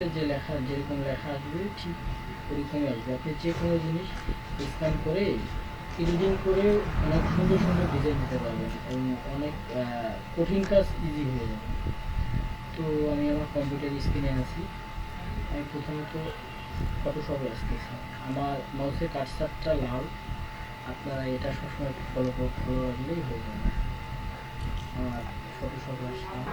যে লেখা, যেরকম লেখা আসবে, ঠিক ওরকমই আসবে। আপনি যে কোনো জিনিস স্ক্যান করে এডিটিং করে অনেক সুন্দর সুন্দর ডিজাইন দিতে পারবেন এবং অনেক কঠিন কাজ ইজি হয়ে যাবে। তো আমি আমার কম্পিউটার স্ক্রিনে আছি। আমি প্রথমত ফটোশপে আসতেছি। আমার মাউসের কাটসারটা লাল। আপনারা এটা সবসময় ফলো ফলো রাখলেই হয়ে যাবে। আমার ফটোশপে আসলাম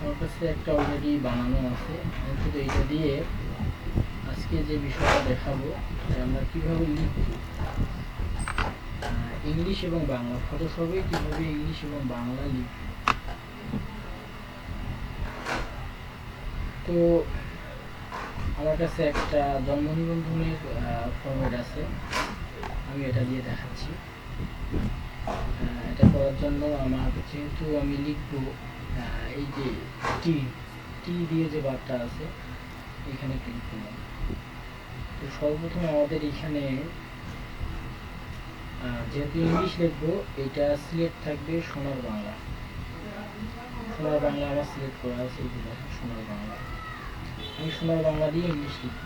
আমার কাছে একটা অলরেডি বানানো আছে। শুধু এইটা দিয়ে আজকে যে বিষয়টা দেখাবো আমরা কীভাবে লিখব ইংলিশ এবং বাংলা, ফটোশপে কীভাবে ইংলিশ এবং বাংলা লিখব তো আমার কাছে একটা জন্ম নিবন্ধনের ফর্মেট আছে। আমি এটা দিয়ে দেখাচ্ছি। এটা করার জন্য আমার, যেহেতু আমি লিখব এই যে টি টি দিয়ে যে বারটা আছে, এখানে ক্লিক করলাম। তো সর্বপ্রথম আমাদের এখানে যেহেতু ইংলিশ লিখব, এটা সিলেক্ট থাকবে সোনার বাংলা। সোনার বাংলা আমার সিলেক্ট করা আছে সোনার বাংলা। আমি সোনার বাংলা দিয়ে ইংলিশ লিখব।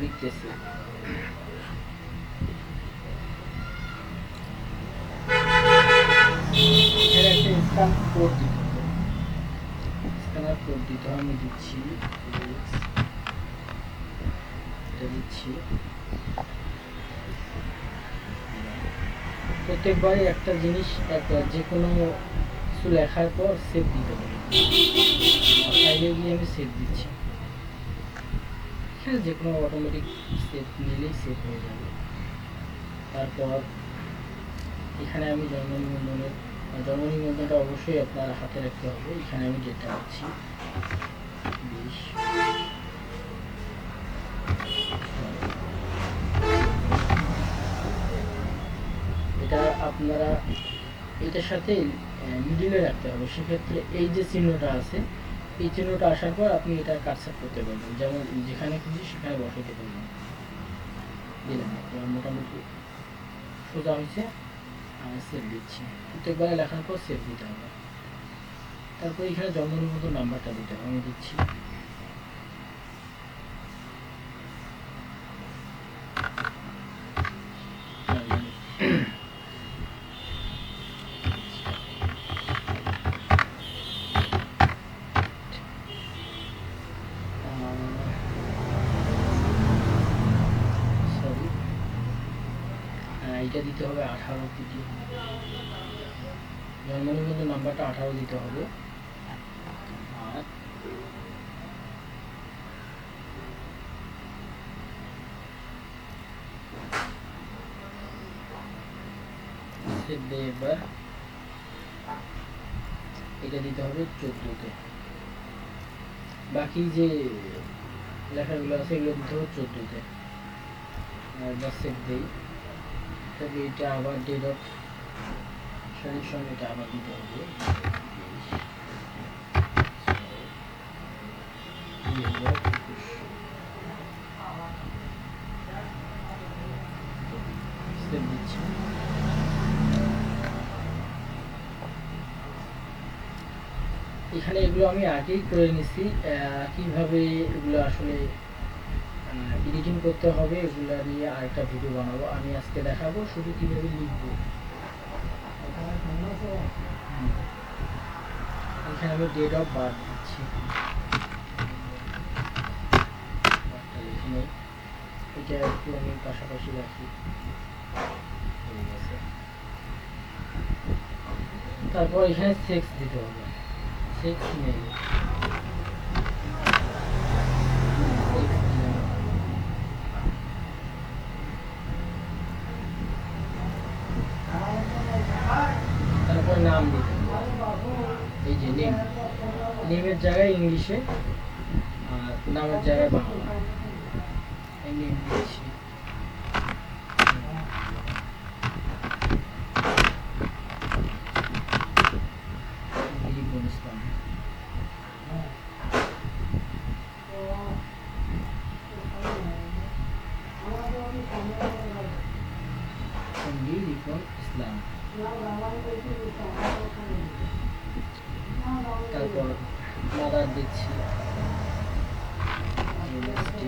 লিখতেছি। এখানে একটা কোড দিতে কোড দিতে আমি দিচ্ছি এটা দিচ্ছি। প্রত্যেকবারই একটা জিনিস একটা যে কোনো কিছু লেখার পর সেভ দিতে ফাইলে গিয়ে আমি সেভ দিচ্ছি। এখানে যে কোনো অটোমেটিক সেভ নিলেই সেভ হয়ে যাবে। তারপর এখানে আমি জন্ম নিবন্ধনের জন্ম নিবন্ধনটা অবশ্যই আপনার হাতে রাখতে হবে। এখানে আমি ডেটটা বিশ। এটা আপনারা এটার সাথে মিডিলে রাখতে হবে। সেক্ষেত্রে এই যে চিহ্নটা আছে, এই চিহ্নটা আসার পর আপনি এটা কাটসাট করতে পারবেন। যেমন যেখানে খুশি সেখানে বসাইতে পারবেন। দিলাম মোটামুটি সোজা হয়েছে। আমি সেভ দিচ্ছি। প্রত্যেকবারে লেখার পর সেভ দিতে হবে। তারপর এখানে জন্ম মতো নাম্বারটা দিতে হবে, আমি দিচ্ছি সরি এটা দিতে হবে আঠারো দিতে জন্ম নিবন্ধন নাম্বারটা আঠারো দিতে হবে। আর এবার এটা দিতে হবে চোদ্দোতে। বাকি যে লেখাগুলো আছে এগুলো দিতে হবে চোদ্দোতে। একবার সেভ দিই। তবে এটা আবার ডেট অফ সারির সঙ্গে এটা আবার দিতে হবে। এখানে এগুলো আমি আগেই করে নিছি কীভাবে এগুলো আসলে এডিটিং করতে হবে, এগুলো নিয়ে আরেকটা ভিডিও বানাবো। আমি আজকে দেখাবো, শুধু কীভাবে লিখব। এখানে আমি ডেট অফ বার্থ দিচ্ছি। এটা একটু আমি পাশাপাশি রাখি। তারপর এখানে সেক্স দিতে হবে। সেক্স নেই সেক্স নেই তারপর নাম দিতে হবে। এই যে নেম নেমের জায়গায় ইংলিশে আর নামের জায়গায় বাংলা এই নেম দিচ্ছি দিলীপ ইসলাম সঙ্গী রিপন ইসলাম তারপর মাদার দিচ্ছি MST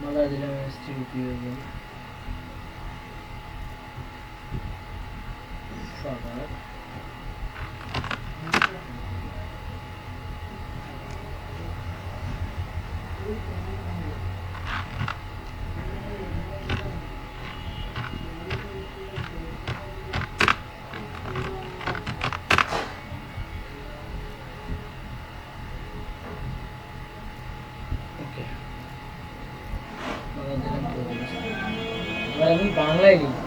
মাদার দিলাম এসটি উপযোগী ফাদার ওকে আমি বাংলায় লিখব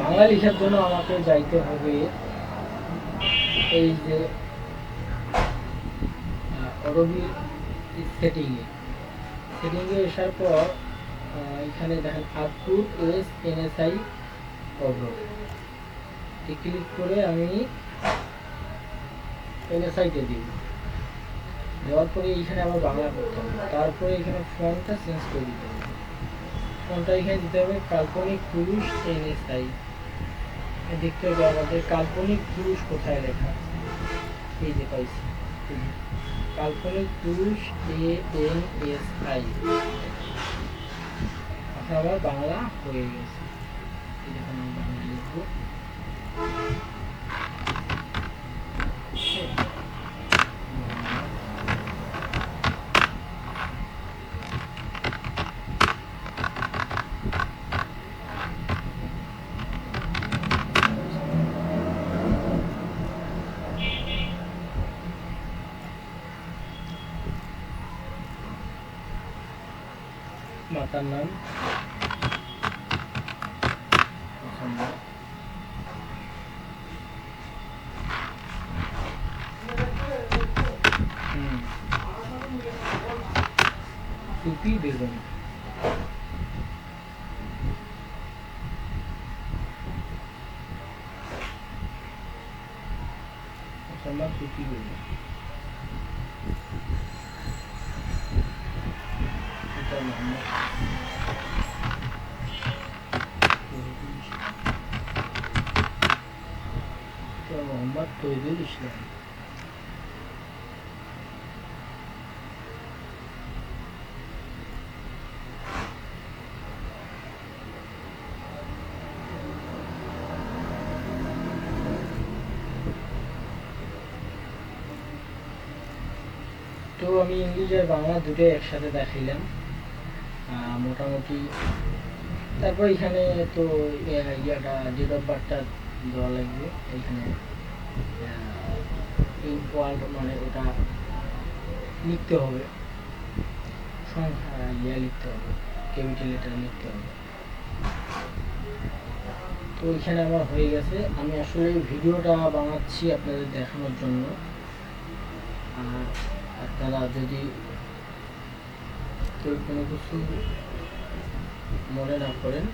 বাংলা লেখার জন্য আমাকে যাইতে হবে এই যে অরবি সেটিংয়ে সেটিংয়ে আসার পর এখানে দেখেন আউটপুট এস এনএসআই অগ্র ক্লিক করে আমি এনএসআইতে দিব দেওয়ার পরে এইখানে আবার বাংলা করতে হবে। তারপরে এখানে ফোনটা চেঞ্জ করে দিতে হবে। ফোনটা এখানে দিতে হবে। কাল্পনিক পুরুষ এনএসআই দেখতে হবে আমাদের কাল্পনিক পুরুষ কোথায় লেখা এই যে পাইছি। কাল্পনিক পুরুষ এ এন এস আই। এখন আমার বাংলা হয়ে গেছে। এই দেখুন আমি বাংলা লিখব। মাতার নাম পছন্দ। হুম। টুপি বেগুন মোহাম্মদ মোহাম্মদ ইসলাম তো আমি ইংলিশ বাংলা দুটোই একসাথে দেখাইলাম। মোটামুটি তারপর এখানে তো ইয়া- ইয়াটা ডেট অফ বার্থটা দেওয়া লাগবে। এখানে ওয়ার্ড মানে ওটা লিখতে হবে। সংখ্যা, ইয়া লিখতে হবে। ক্যাপিটাল লেটার লিখতে হবে। তো এখানে আমার হয়ে গেছে। আমি আসলে ভিডিওটা বানাচ্ছি আপনাদের দেখানোর জন্য। আর আপনারা যদি কেউ কোনো কিছু মনে না করেন।